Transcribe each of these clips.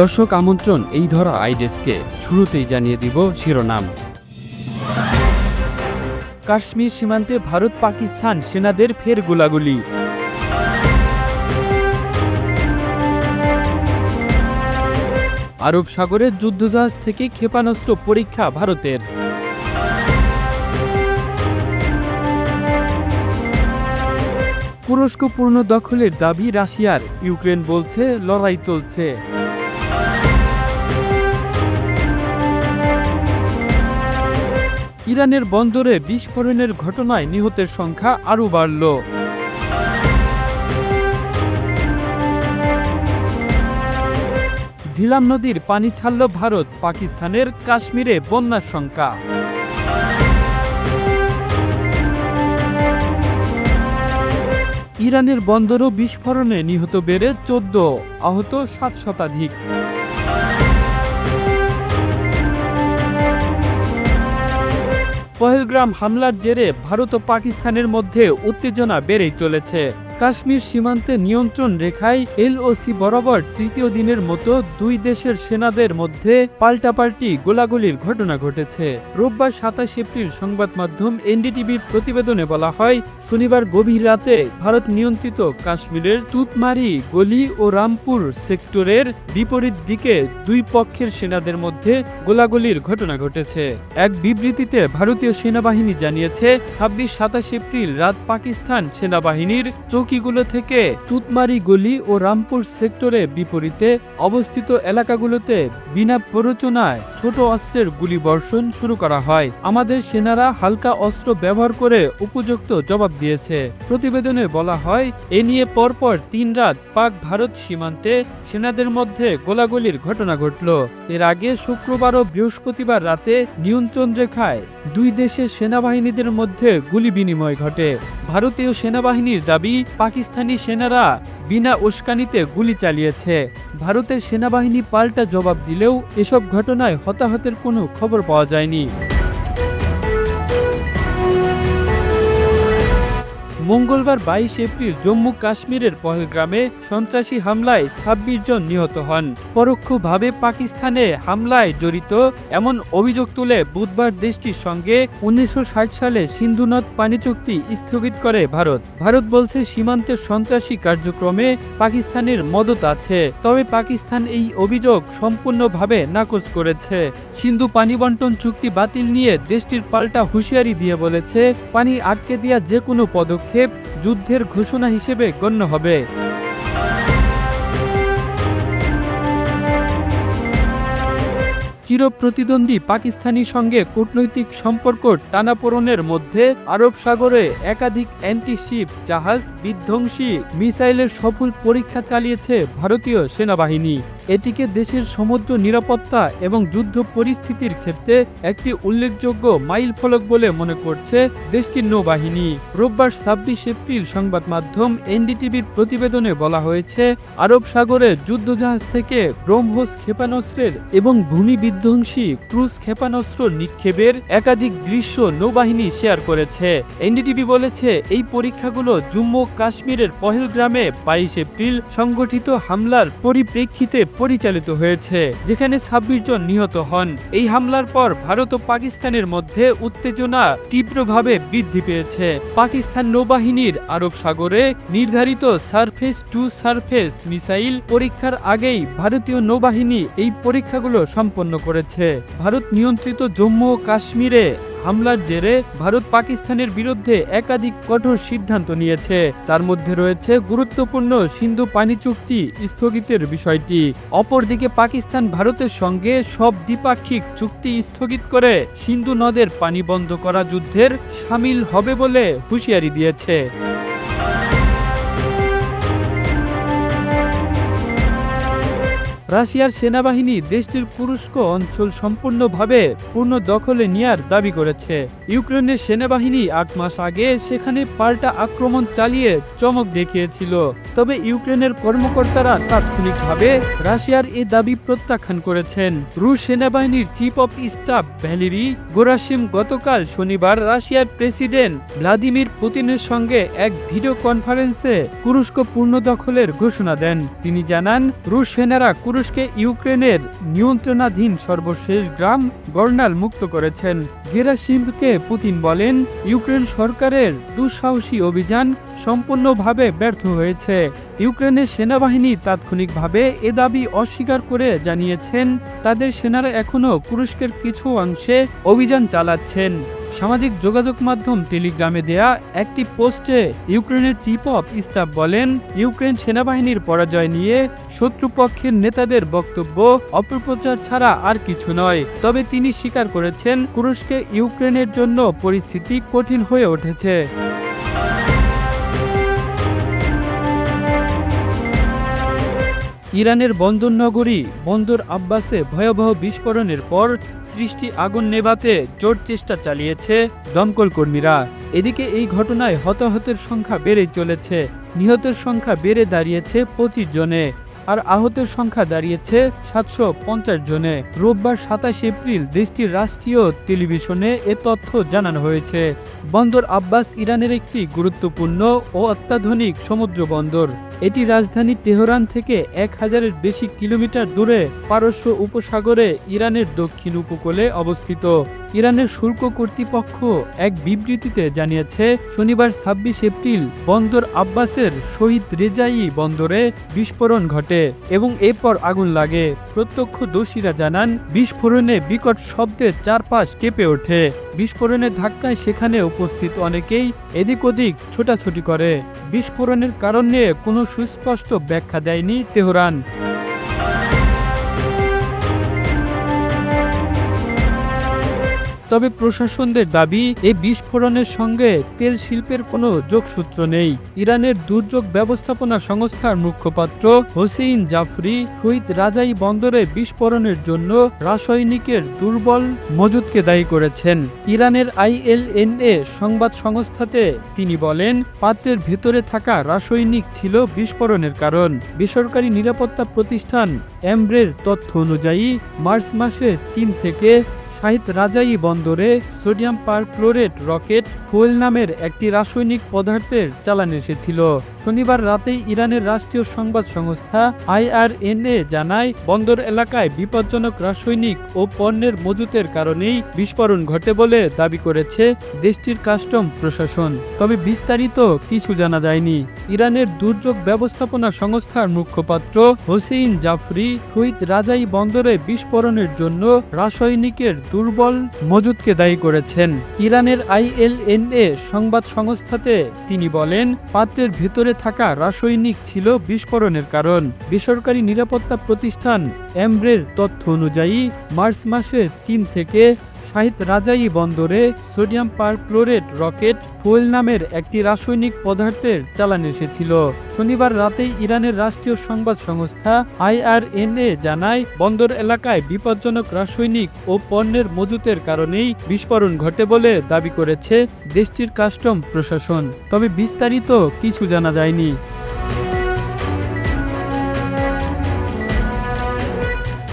দর্শক আমন্ত্রণ, এই ধরা আইডেসকে শুরুতেই জানিয়ে দিব শিরোনাম। কাশ্মীর সীমান্তে ভারত পাকিস্তান সেনাদের ফের গোলাগুলি। আরব সাগরের যুদ্ধজাহাজ থেকে ক্ষেপণাস্ত্র পরীক্ষা ভারতের। তুরস্ক পূর্ণ দখলের দাবি রাশিয়ার, ইউক্রেন বলছে লড়াই চলছে। ইরানের বন্দরে বিস্ফোরণের ঘটনায় নিহতের সংখ্যা আরও বাড়ল। ঝিলাম নদীর পানি ছাড়ল ভারত, পাকিস্তানের কাশ্মীরে বন্যার শঙ্কা ইরানের বন্দরও বিস্ফোরণে নিহত বেড়ে চোদ্দ, আহত সাত শতাধিক। পহেলগ্রাম হামলার জেরে ভারত ও পাকিস্তানের মধ্যে উত্তেজনা বেড়েই চলেছে। কাশ্মীর সীমান্তে নিয়ন্ত্রণ রেখায় এলওসি বরাবর তৃতীয় দিনের মতো দুই দেশের সেনাদের মধ্যে পাল্টাপাল্টি গোলাগুলির ঘটনা ঘটেছে। রোববার সাতাশ এপ্রিল সংবাদ মাধ্যম এনডিটিভির প্রতিবেদনে বলা হয়, শনিবার গভীর রাতে ভারত নিয়ন্ত্রিত কাশ্মীরের তুতমারি, গলি ও রামপুর সেক্টরের বিপরীত দিকে দুই পক্ষের সেনাদের মধ্যে গোলাগুলির ঘটনা ঘটেছে। এক বিবৃতিতে ভারতীয় সেনাবাহিনী জানিয়েছে, ছাব্বিশ সাতাশ এপ্রিল রাত পাকিস্তান সেনাবাহিনীর চৌকিগুলো থেকে তুতমারি গলি ও রামপুর সেক্টরে বিপরীতে অবস্থিত এলাকাগুলোতে বিনা প্ররোচনায় ছোট অস্ত্রের গুলি বর্ষণ শুরু করা হয়। আমাদের সেনারা হালকা অস্ত্র ব্যবহার করে উপযুক্ত জবাব দিয়েছে। প্রতিবেদনে বলা হয়, এ নিয়ে পরপর তিন রাত পাক ভারত সীমান্তে সেনাদের মধ্যে গোলাগুলির ঘটনা ঘটল। এর আগে শুক্রবার ও বৃহস্পতিবার রাতে নিয়ন্ত্রণ রেখায় দুই দেশের সেনাবাহিনীদের মধ্যে গুলি বিনিময় ঘটে। ভারতীয় সেনাবাহিনীর দাবি পাকিস্তানি সেনারা বিনা উস্কানিতে গুলি চালিয়েছে। ভারতের সেনাবাহিনী পাল্টা জবাব দিলেও এসব ঘটনায় হতাহতের কোনো খবর পাওয়া যায়নি। মঙ্গলবার বাইশ এপ্রিল জম্মু কাশ্মীরের পহেলগ্রামে সন্ত্রাসী হামলায় ছাব্বিশ জন নিহত হন। পরোক্ষভাবে পাকিস্তানে হামলায় জড়িত এমন অভিযোগ তুলে বুধবার দেশটির সঙ্গে উনিশশো ষাট সালে সিন্ধু নদ পানি চুক্তি স্থগিত করে ভারত। ভারত বলছে সীমান্তের সন্ত্রাসী কার্যক্রমে পাকিস্তানের মদত আছে, তবে পাকিস্তান এই অভিযোগ সম্পূর্ণভাবে নাকচ করেছে। সিন্ধু পানি বন্টন চুক্তি বাতিল নিয়ে দেশটির পাল্টা হুঁশিয়ারি দিয়ে বলেছে, পানি আটকে দেওয়া যে কোনো পদক্ষেপ যুদ্ধের ঘোষণা হিসেবে গণ্য হবে। চিরপ্রতিদ্বন্দ্বী পাকিস্তানির সঙ্গে কূটনৈতিক সম্পর্ক টানাপোড়নের মধ্যে আরব সাগরে একাধিক অ্যান্টিশিপ জাহাজ বিধ্বংসী মিসাইলের সফল পরীক্ষা চালিয়েছে ভারতীয় সেনাবাহিনী। এটিকে দেশের সমুদ্র নিরাপত্তা এবং যুদ্ধ পরিস্থিতির ক্ষেত্রে একটি উল্লেখযোগ্য মাইল ফলক বলে মনে করছে দেশটির নৌবাহিনী। রোববার ছাব্বিশ এপ্রিল সংবাদ মাধ্যম এনডিটিভির প্রতিবেদনে বলা হয়েছে, আরব সাগরে যুদ্ধজাহাজ থেকে ব্রহ্মোস ক্ষেপণাস্ত্রের এবং ভূমি বিধ্বংসী ক্রুজ ক্ষেপণাস্ত্র নিক্ষেপের একাধিক দৃশ্য নৌবাহিনী শেয়ার করেছে। এনডিটিভি বলেছে, এই পরীক্ষাগুলো জম্মু কাশ্মীরের পহেলগ্রামে বাইশ এপ্রিল সংগঠিত হামলার পরিপ্রেক্ষিতে পরিচালিত হয়েছে, যেখানে ছাব্বিশ জন নিহত হন। এই হামলার পর ভারত ও পাকিস্তানের মধ্যে উত্তেজনা তীব্রভাবে বৃদ্ধি পেয়েছে। পাকিস্তান নৌবাহিনীর আরব সাগরে নির্ধারিত সারফেস টু সারফেস মিসাইল পরীক্ষার আগেই ভারতীয় নৌবাহিনী এই পরীক্ষাগুলো সম্পন্ন করেছে। ভারত নিয়ন্ত্রিত জম্মু ও কাশ্মীরে হামলার জেরে ভারত পাকিস্তানের বিরুদ্ধে একাধিক কঠোর সিদ্ধান্ত নিয়েছে। তার মধ্যে রয়েছে গুরুত্বপূর্ণ সিন্ধু পানি চুক্তি স্থগিতের বিষয়টি। অপরদিকে পাকিস্তান ভারতের সঙ্গে সব দ্বিপাক্ষিক চুক্তি স্থগিত করে সিন্ধু নদের পানি বন্ধ করা যুদ্ধের সামিল হবে বলে হুঁশিয়ারি দিয়েছে। রাশিয়ার সেনাবাহিনী দেশটির কুরস্ক অঞ্চল সম্পূর্ণভাবে পূর্ণ দখলে নেয়ার দাবি করেছে। ইউক্রেনের সেনাবাহিনী আট মাস আগে সেখানে পাল্টা আক্রমণ চালিয়ে চমক দেখিয়েছিল। তবে ইউক্রেনের কর্মকর্তারা তাৎক্ষণিকভাবে রাশিয়ার এই দাবি প্রত্যাখ্যান করেছেন। রুশ সেনাবাহিনীর chief of staff Valery Gerasim গতকাল শনিবার রাশিয়ার প্রেসিডেন্ট ভ্লাদিমির পুতিনের সঙ্গে এক ভিডিও কনফারেন্সে কুরস্ক পূর্ণ দখলের ঘোষণা দেন। তিনি জানান, রুশ সেনারা কুরস্ক তুরস্কে ইউক্রেনের নিয়ন্ত্রণাধীন সর্বশেষ গ্রাম গর্নাল মুক্ত করেছেন। গেরাসিমকে পুতিন বলেন, ইউক্রেন সরকারের দুঃসাহসী অভিযান সম্পূর্ণভাবে ব্যর্থ হয়েছে। ইউক্রেনের সেনাবাহিনী তাৎক্ষণিকভাবে এ দাবি অস্বীকার করে জানিয়েছেন, তাদের সেনারা এখনও তুরস্কের কিছু অংশে অভিযান চালাচ্ছেন। সামাজিক যোগাযোগ মাধ্যম টেলিগ্রামে দেয়া একটি পোস্টে ইউক্রেনের চিফ অফ স্টাফ বলেন, ইউক্রেন সেনাবাহিনীর পরাজয় নিয়ে শত্রুপক্ষের নেতাদের বক্তব্য, অপপ্রচার ছাড়া আর কিছু নয়। তবে তিনি স্বীকার করেছেন কুরুষ্কে ইউক্রেনের জন্য পরিস্থিতি কঠিন হয়ে উঠেছে। ইরানের বন্দর নগরী বন্দর আব্বাসে ভয়াবহ বিস্ফোরণের পর সৃষ্টি আগুন নেভাতে জোর চেষ্টা চালিয়েছে দমকল কর্মীরা। এদিকে এই ঘটনায় হতাহতের সংখ্যা বেড়ে চলেছে। নিহতের সংখ্যা বেড়ে দাঁড়িয়েছে পঁচিশ জনে। আর আহতের সংখ্যা দাঁড়িয়েছে সাতশো পঞ্চাশ জনে। রোববার সাতাশ এপ্রিল দেশটির রাষ্ট্রীয় টেলিভিশনে এ তথ্য জানানো হয়েছে। বন্দর আব্বাস ইরানের একটি গুরুত্বপূর্ণ ও অত্যাধুনিক সমুদ্র বন্দর। এটি রাজধানী তেহরান থেকে এক হাজারের বেশি কিলোমিটার দূরে পারস্য উপসাগরে ইরানের দক্ষিণ উপকূলে অবস্থিত। ইরানের শুল্ক কর্তৃপক্ষ এক বিবৃতিতে জানিয়েছে, শনিবার ছাব্বিশ এপ্রিল বন্দর আব্বাসের শহীদ রেজাই বন্দরে বিস্ফোরণ ঘটে এবং এরপর আগুন লাগে। প্রত্যক্ষদর্শীরা জানান, বিস্ফোরণে বিকট শব্দে চারপাশ কেঁপে ওঠে। বিস্ফোরণের ধাক্কায় সেখানে উপস্থিত অনেকেই এদিক ওদিক ছোটাছুটি করে। বিস্ফোরণের কারণ নিয়ে কোনো সুস্পষ্ট ব্যাখ্যা দেয়নি তেহরান। তবে প্রশাসনদের দাবি, এই বিস্ফোরণের সঙ্গে তেল শিল্পের কোনো যোগসূত্র নেই। ইরানের দুর্যোগ ব্যবস্থাপনা সংস্থার মুখপাত্র হোসেইন জাফরি শহীদ রাজাই বন্দরে বিস্ফোরণের জন্য রাসায়নিকের দুর্বল মজুদকে দায়ী করেছেন। ইরানের আইএলএনএ সংবাদ সংস্থাতে তিনি বলেন, পাত্রের ভেতরে থাকা রাসায়নিক ছিল বিস্ফোরণের কারণ। বেসরকারি নিরাপত্তা প্রতিষ্ঠান অ্যামব্রের তথ্য অনুযায়ী, মার্চ মাসে চীন থেকে শাহিদ রাজাই বন্দরে সোডিয়াম পারক্লোরেট রকেট ফুয়েল নামের একটি রাসায়নিক পদার্থের চালান এসেছিল। শনিবার রাতেই ইরানের রাষ্ট্রীয় সংবাদ সংস্থা আইআরএনএ জানায়, বন্দর এলাকায় বিপজ্জনক রাসায়নিক ও পণ্যের মজুতের কারণেই বিস্ফোরণ ঘটে বলে দাবি করেছে দেশটির কাস্টম প্রশাসন। তবে বিস্তারিত কিছু জানা যায়নি। ইরানের দুর্যোগ ব্যবস্থাপনা সংস্থার মুখপাত্র হোসেইন জাফরি শহীদ রাজাই বন্দরে বিস্ফোরণের জন্য রাসায়নিকের দুর্বল মজুদকে দায়ী করেছেন। ইরানের আইএলএনএ সংবাদ সংস্থাতে তিনি বলেন, পাত্রের ভেতরে থাকা রাসায়নিক ছিল বিস্ফোরণের কারণ। বেসরকারি নিরাপত্তা প্রতিষ্ঠান এমব্রের তথ্য অনুযায়ী, মার্চ মাসে চীন থেকে শাহিদ রাজাই বন্দরে সোডিয়াম পারক্লোরেট রকেট ফুয়েল নামের একটি রাসায়নিক পদার্থের চালান এসেছিল। শনিবার রাতেই ইরানের রাষ্ট্রীয় সংবাদ সংস্থা আইআরএনএ জানায়, বন্দর এলাকায় বিপজ্জনক রাসায়নিক ও পণ্যের মজুতের কারণেই বিস্ফোরণ ঘটে বলে দাবি করেছে দেশটির কাস্টম প্রশাসন। তবে বিস্তারিত কিছু জানা যায়নি।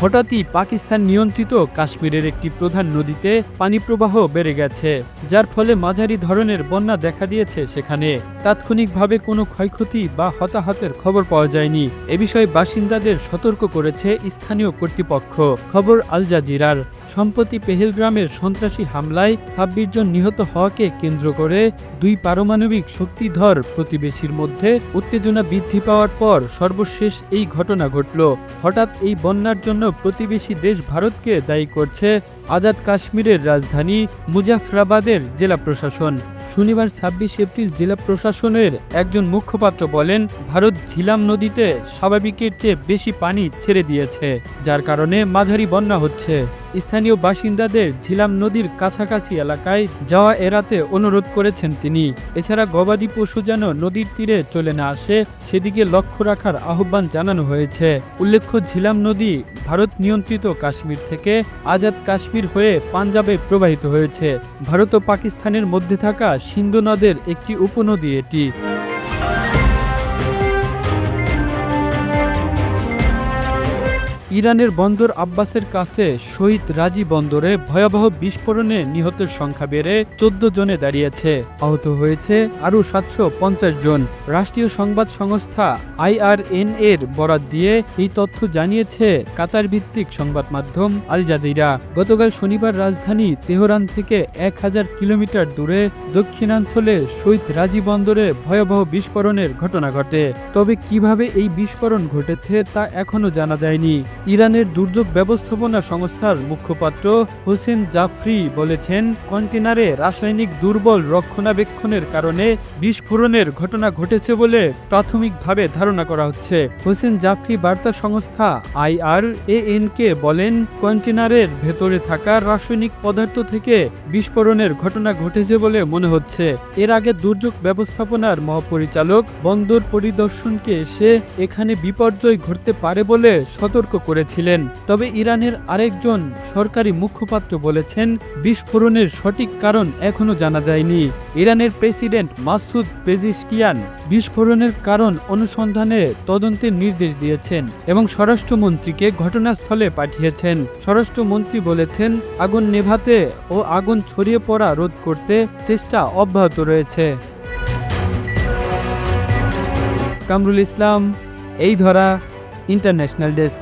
হঠাৎই পাকিস্তান নিয়ন্ত্রিত কাশ্মীরের একটি প্রধান নদীতে পানি প্রবাহ বেড়ে গেছে, যার ফলে মাঝারি ধরনের বন্যা দেখা দিয়েছে সেখানে। তাৎক্ষণিকভাবে কোনো ক্ষয়ক্ষতি বা হতাহতের খবর পাওয়া যায়নি। এ বিষয়ে বাসিন্দাদের সতর্ক করেছে স্থানীয় কর্তৃপক্ষ। খবর আল জাজিরার। সম্প্রতি পেহেলগ্রামের সন্ত্রাসী হামলায় ছাব্বিশ জন নিহত হওয়াকে কেন্দ্র করে দুই পারমাণবিক শক্তিধর প্রতিবেশীর মধ্যে উত্তেজনা বৃদ্ধি পাওয়ার পর সর্বশেষ এই ঘটনা ঘটল। হঠাৎ এই বন্যার জন্য প্রতিবেশী দেশ ভারতকে দায়ী করছে আজাদ কাশ্মীরের রাজধানী মুজাফরাবাদের জেলা প্রশাসন। শনিবার ছাব্বিশ এপ্রিল জেলা প্রশাসনের একজন মুখপাত্র বলেন, ভারত ঝিলাম নদীতে স্বাভাবিকের চেয়ে বেশি পানি ছেড়ে দিয়েছে, যার কারণে মাঝারি বন্যা হচ্ছে। স্থানীয় বাসিন্দাদের ঝিলাম নদীর কাছাকাছি এলাকায় যাওয়া এড়াতে অনুরোধ করেছেন তিনি। এছাড়া গবাদি পশু যেন নদীর তীরে চলে না আসে, সেদিকে লক্ষ্য রাখার আহ্বান জানানো হয়েছে। উল্লেখ্য, ঝিলাম নদী ভারত নিয়ন্ত্রিত কাশ্মীর থেকে আজাদ কাশ্মীর হয়ে পাঞ্জাবে প্রবাহিত হয়েছে। ভারত ও পাকিস্তানের মধ্যে থাকা সিন্ধু নদের একটি উপনদী এটি। ইরানের বন্দর আব্বাসের কাছে শহীদ রাজি বন্দরে ভয়াবহ বিস্ফোরণে নিহতের সংখ্যা বেড়ে চোদ্দ জনে দাঁড়িয়েছে। আহত হয়েছে আরও সাতশো পঞ্চাশ জন। রাষ্ট্রীয় সংবাদ সংস্থা আইআরএন এর বরাত দিয়ে এই তথ্য জানিয়েছে কাতার ভিত্তিক সংবাদ মাধ্যম আল জাজিরা। গতকাল শনিবার রাজধানী তেহরান থেকে এক হাজার কিলোমিটার দূরে দক্ষিণাঞ্চলে শহীদ রাজি বন্দরে ভয়াবহ বিস্ফোরণের ঘটনা ঘটে। তবে কীভাবে এই বিস্ফোরণ ঘটেছে তা এখনও জানা যায়নি। ইরানের দুর্যোগ ব্যবস্থাপনা সংস্থার মুখপাত্র হোসেন জাফরি বলেছেন, কন্টেনারে রাসায়নিক দুর্বল রক্ষণাবেক্ষণের কারণে বিস্ফোরণের ঘটনা ঘটেছে বলে প্রাথমিকভাবে ধারণা করা হচ্ছে। হোসেন জাফরি বার্তা সংস্থা আইআর কে বলেন, কন্টেনারের ভেতরে থাকা রাসায়নিক পদার্থ থেকে বিস্ফোরণের ঘটনা ঘটেছে বলে মনে হচ্ছে। এর আগে দুর্যোগ ব্যবস্থাপনার মহাপরিচালক বন্দর পরিদর্শনকে এসে এখানে বিপর্যয় ঘটতে পারে বলে সতর্ক করেছিলেন। তবে ইরানের আরেকজন সরকারি মুখপাত্র বলেছেন, বিস্ফোরণের সঠিক কারণ এখনও জানা যায়নি। ইরানের প্রেসিডেন্ট মাসুদ পেজিশকিয়ান বিস্ফোরণের কারণ অনুসন্ধানে তদন্তের নির্দেশ দিয়েছেন এবং স্বরাষ্ট্রমন্ত্রীকে ঘটনাস্থলে পাঠিয়েছেন। স্বরাষ্ট্রমন্ত্রী বলেছেন, আগুন নেভাতে ও আগুন ছড়িয়ে পড়া রোধ করতে চেষ্টা অব্যাহত রয়েছে। কামরুল ইসলাম, এই ধরা, ইন্টারন্যাশনাল ডেস্ক।